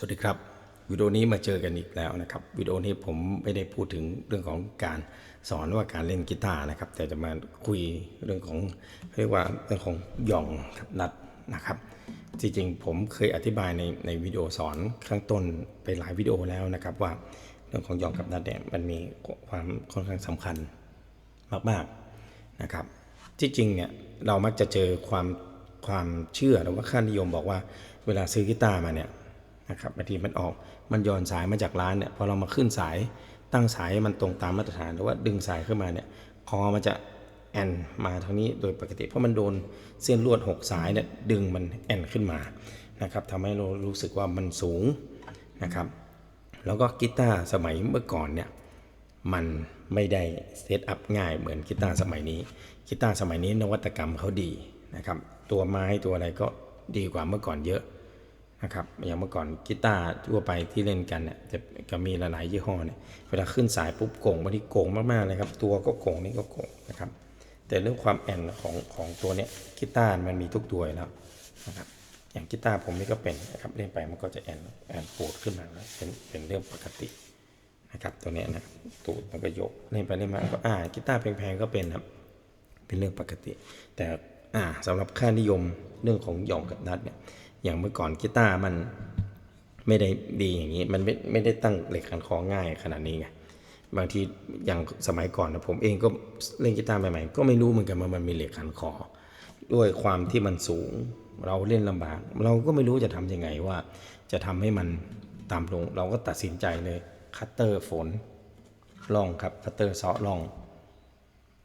สวัสดีครับ วิดีโอนี้มาเจอกันอีกแล้วนะครับ วิดีโอนี้ผมไม่ได้พูดถึงเรื่องของการสอนว่าการเล่นกีตาร์นะครับ แต่จะมาคุยเรื่องของเรียกว่าเรื่องของหย่องกับนัดนะครับจริงๆผมเคยอธิบายในในวิดีโอสอนข้างต้นไปหลายวิดีโอแล้วนะครับ ว่าเรื่องของหย่องกับนัดเนี่ยมันมีความค่อนข้างสำคัญมากๆนะครับ ที่จริงเนี่ยเรามักจะเจอความความเชื่อหรือว่าค่านิยมบอกว่าเวลาซื้อกีตาร์มาเนี่ย นะครับบางทีมันออกมันย้อนสายมาจากร้านเนี่ยพอเรามาขึ้นสายตั้งสายให้มันตรงตามมาตรฐานหรือว่าดึงสายขึ้นมาเนี่ยคอมันจะแอนมาทางนี้โดยปกติเพราะมันโดนเส้นลวด 6 สายเนี่ยดึงมันแอนขึ้นมานะครับทำให้เรารู้สึกว่ามันสูงนะครับ แล้วก็กีตาร์สมัยเมื่อก่อนเนี่ยมันไม่ได้เซตอัพง่ายเหมือนกีตาร์สมัยนี้กีตาร์สมัยนี้นวัตกรรมเขาดีนะครับ ตัวไม้ตัวอะไรก็ดีกว่าเมื่อก่อนเยอะ นะครับอย่างเมื่อก่อนกีตาร์ทั่วไปที่เล่นกันเนี่ยจะก็มีหลายๆยี่ห้อเนี่ยเวลาขึ้นสายปุ๊บโก่งบางทีโก่งมากๆเลยครับ ตัวก็โก่งนี่ก็โก่งนะครับ แต่เรื่องความแอนของของตัวเนี้ยกีตาร์มันมีทุกตัวแล้วนะครับอย่างกีตาร์ผมนี่ก็เป็นนะครับเล่นไปมันก็จะแอนแอนปูดขึ้นมาแล้วเป็นเป็นเรื่องปกตินะครับตัวเนี้ยนะตูดมันก็ยกเล่นไปเล่นมาก็อ่ากีตาร์แพงๆก็เป็นครับเป็นเรื่องปกติ แต่อ่าสำหรับค่านิยมเรื่องของหย่องกับนัดเนี่ย อย่างเมื่อก่อนกีตาร์มันไม่ได้ดีอย่างนี้ มันไม่ไม่ได้ตั้งเหล็กขันคอง่ายขนาดนี้ไงบางทีอย่างสมัยก่อนนะผมเองก็เล่นกีตาร์ใหม่ๆก็ไม่รู้เหมือนกันว่ามันมีเหล็กขันคอด้วยความที่มันสูงเราเล่นลำบาก เราก็ไม่รู้จะทำยังไงว่า จะทำให้มันต่ำลง เราก็ตัดสินใจเลยคัตเตอร์ฝนลองครับคัตเตอร์เซาะลอง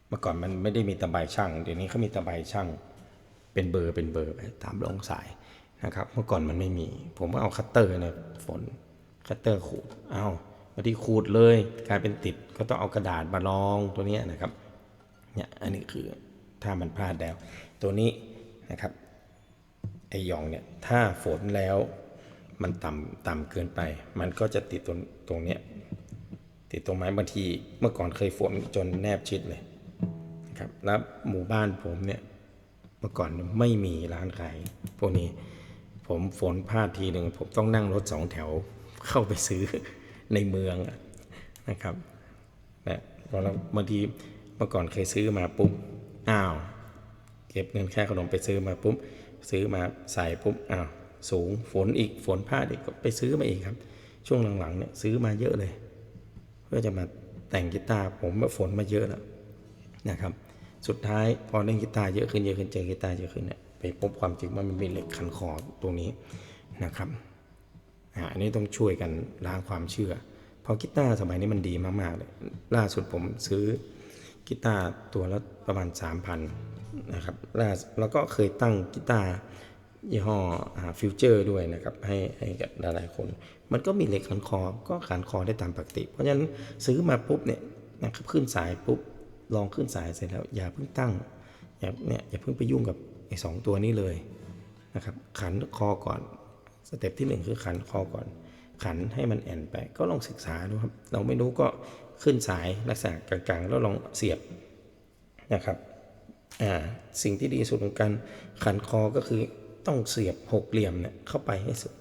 เมื่อก่อนมันไม่ได้มีตะไบช่างเดี๋ยวนี้เขามีตะไบช่างเป็นเบอร์เป็นเบอร์ตามลงสาย นะครับเมื่อก่อนมันไม่มี ผมก็เอาคัตเตอร์เนี่ยฝนคัตเตอร์ขูดเอาบางทีขูดเลยกลายเป็นติดก็ต้องเอากระดาษมาลองตัวนี้นะครับเนี่ยอันนี้คือถ้ามันพลาดแล้ว ตัวนี้นะครับไอหยองเนี่ยถ้าฝนแล้วมันต่ำต่ำเกินไป มันก็จะติดตรงตรงเนี้ยติดตรงไม้บางทีเมื่อก่อนเคยฝนจนแนบชิดเลยนะครับแล้วหมู่บ้านผมเนี่ยเมื่อก่อนไม่มีร้านขายพวกนี้ ผมฝนพลาดทีหนึ่งผมต้องนั่งรถสองแถวเข้าไปซื้อในเมืองนะครับนะพอเราบางทีเมื่อก่อนเคยซื้อมาปุ๊บอ้าว เก็บเงินค่าขนมไปซื้อมาปุ๊บซื้อมาใส่ปุ๊บอ้าวสูงฝนอีกฝนพลาดอีกก็ไปซื้อมาอีกครับ ช่วงหลังๆเนี่ยซื้อมาเยอะเลย เพื่อจะมาแต่งกีตาร์ผมฝนมาเยอะแล้วนะครับ สุดท้ายพอเล่นกีตาร์เยอะขึ้นเยอะขึ้นเจอกีตาร์เยอะขึ้นเนี่ย พบความจริงว่ามันมีเหล็กขันคอตรงนี้นะครับอันนี้ต้องช่วยกันล้างความเชื่อ เพราะกีตาร์สมัยนี้มันดีมากๆเลยล่าสุดผมซื้อกีตาร์ตัวละประมาณ 3,000นะครับล่าแล้วก็เคยตั้งกีตาร์ยี่ห้อฟิวเจอร์ด้วยนะครับให้ให้กับหลายๆคน มันก็มีเหล็กขันคอก็ขันคอได้ตามปกติ เพราะฉะนั้นซื้อมาปุ๊บเนี่ยนะครับขึ้นสายปุ๊บลองขึ้นสายเสร็จแล้วอย่าเพิ่งตั้งอย่าเนี่ยอย่าเพิ่งไปยุ่งกับ สองตัวนี้เลยนะครับขันคอก่อนสเต็ปที่หนึ่งคือขันคอก่อน ขันให้มันแอนไปก็ลองศึกษาดูครับ เราไม่รู้ก็ขึ้นสายลักษณะกลางๆ แล้วลองเสียบนะครับอ่าสิ่งที่ดีสุดของการขันคอก็คือต้องเสียบหกเหลี่ยมเนี่ยเข้าไปให้สุด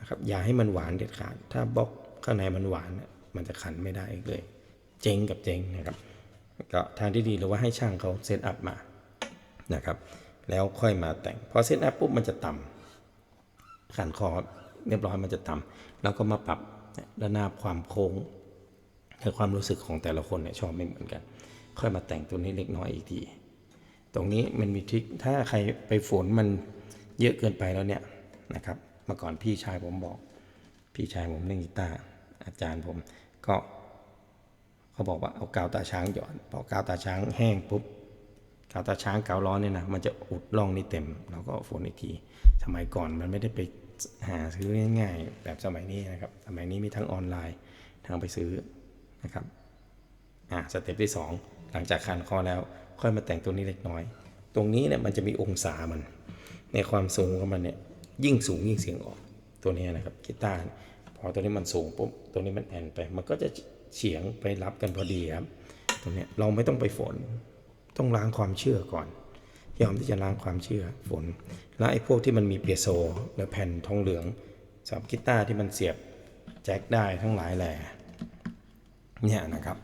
นะครับอย่าให้มันหวานเด็ดขาด ถ้าบล็อกข้างในมันหวานเนี่ยมันจะขันไม่ได้อีกเลย เจ๊งกับเจ๊งนะครับก็ทางที่ดีหรือว่าให้ช่างเขาเซตอัพมานะครับ แล้วค่อยมาแต่ง พอเซตอัพปุ๊บมันจะต่ำขันคอเรียบร้อยมันจะต่ำแล้วก็มาปรับระนาบความโค้งและความรู้สึกของแต่ละคนเนี่ยชอบไม่เหมือนกัน ค่อยมาแต่งตัวนี้เล็กน้อยอีกที ตรงนี้มันมีทริคถ้าใครไปฝนมันเยอะเกินไปแล้วเนี่ยนะครับเมื่อก่อนพี่ชายผมบอก พี่ชายผมเล่นกีตาร์อาจารย์ผมก็เขาบอกว่าเอากาวตาช้างหยอดพอกาวตาช้างแห้งปุ๊บ กาวตาช้างกาวร้อเนี่ยนะมันจะอุดร่องนี่เต็มเราก็ฝนอีกที สมัยก่อนมันไม่ได้ไปหาซื้อง่ายๆ แบบสมัยนี้นะครับ สมัยนี้มีทั้งออนไลน์ทางไปซื้อนะครับอ่าสเต็ปที่ 2 หลังจากคันคอแล้ว ค่อยมาแต่งตัวนี้เล็กน้อย ตรงนี้เนี่ยมันจะมีองศามัน ในความสูงของมันเนี่ยยิ่งสูงยิ่งเสียงออกตัวนี้นะครับกีตาร์พอตัวนี้มันสูงปุ๊บตัวนี้มันแอนไป มันก็จะเฉียงไปรับกันพอดีครับตรงเนี้ยเราไม่ต้องไปฝน ต้องล้างความเชื่อก่อน ยอมที่จะล้างความเชื่อฝน แล้วไอ้พวกที่มันมีเปียโซหรือแผ่นทองเหลืองสำหรับกีตาร์ที่มันเสียบแจ็คได้ทั้งหลายแหล่เนี่ยนะครับ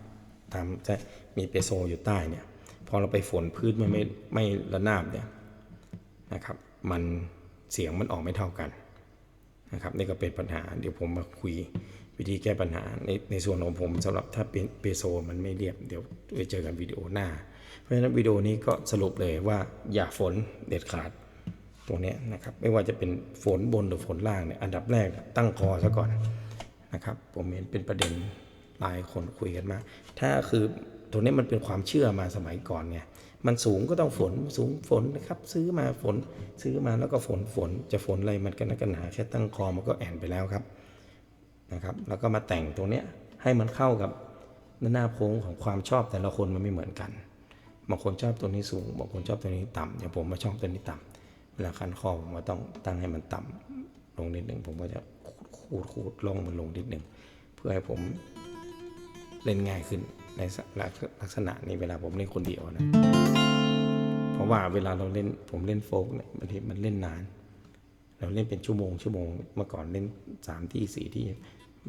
ทำจะมีเปียโซอยู่ใต้เนี่ยพอเราไปฝนพื้นมันไม่ไม่ระนาบเนี่ยนะครับมันเสียงมันออกไม่เท่ากันนะครับนี่ก็เป็นปัญหาเดี๋ยวผมมาคุยวิธีแก้ปัญหาในในส่วนของผมสำหรับถ้าเป็นเปโซมันไม่เรียบเดี๋ยวไปเจอกันวิดีโอหน้า เพราะฉะนั้นวิดีโอนี้ก็สรุปเลยว่าอย่าฝนเด็ดขาดตรงนี้นะครับไม่ว่าจะเป็นฝนบนหรือฝนล่างเนี่ยอันดับแรกตั้งคอซะก่อนนะครับผมเห็นเป็นประเด็นหลายคนคุยกันมาถ้าคือตรงนี้มันเป็นความเชื่อมาสมัยก่อนไงมันสูงก็ต้องฝนสูงฝนนะครับซื้อมาฝนซื้อมาแล้วก็ฝนฝนจะฝนอะไรมันกันนักกันหนาแค่ตั้งคอมันก็แอนไปแล้วครับนะครับแล้วก็มาแต่งตรงนี้ให้มันเข้ากับหน้าโค้งของความชอบแต่ละคนมันไม่เหมือนกัน บางคนชอบตัวนี้สูง บางคนชอบตัวนี้ต่ำอย่างผมมาชอบตัวนี้ต่ำเวลาคันคอผมก็ต้องตั้งให้มันต่ำลงนิดหนึ่งผมก็จะขูดขูดลงมันลงนิดหนึ่งเพื่อให้ผมเล่นง่ายขึ้นในลักษณะนี้เวลาผมเล่นคนเดียวนะ เพราะว่าเวลาเราเล่นผมเล่นโฟกเนี่ยบางทีมันเล่นนาน เราเล่นเป็นชั่วโมงชั่วโมงเมื่อก่อนเล่นสามที่สี่ที่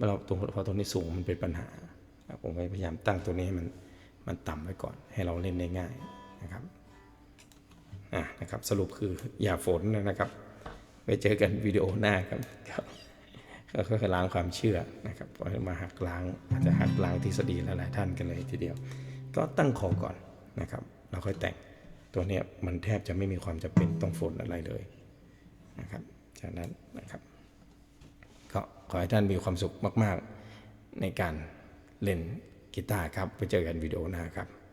เราตัวพอตัวนี้สูงมันเป็นปัญหา ผมก็พยายามตั้งตัวนี้ให้มัน มันต่ำไว้ก่อนให้เราเล่นได้ง่ายนะครับอะนะครับสรุปคืออย่าฝนนะครับไปเจอกันวิดีโอหน้าครับก็ค่อยๆล้างความเชื่อนะครับพอมาหักล้างอาจจะหักล้างทฤษฎีหลายๆท่านกันเลยทีเดียว ก็ตั้งคอก่อนนะครับ เราค่อยแต่งตัวเนี้ยมันแทบจะไม่มีความจำเป็นต้องฝนอะไรเลยนะครับฉะนั้นนะครับก็ขอให้ท่านมีความสุขมาก ๆ ในการเล่น กีตาร์ครับ ไปเจอกันวิดีโอหน้าครับ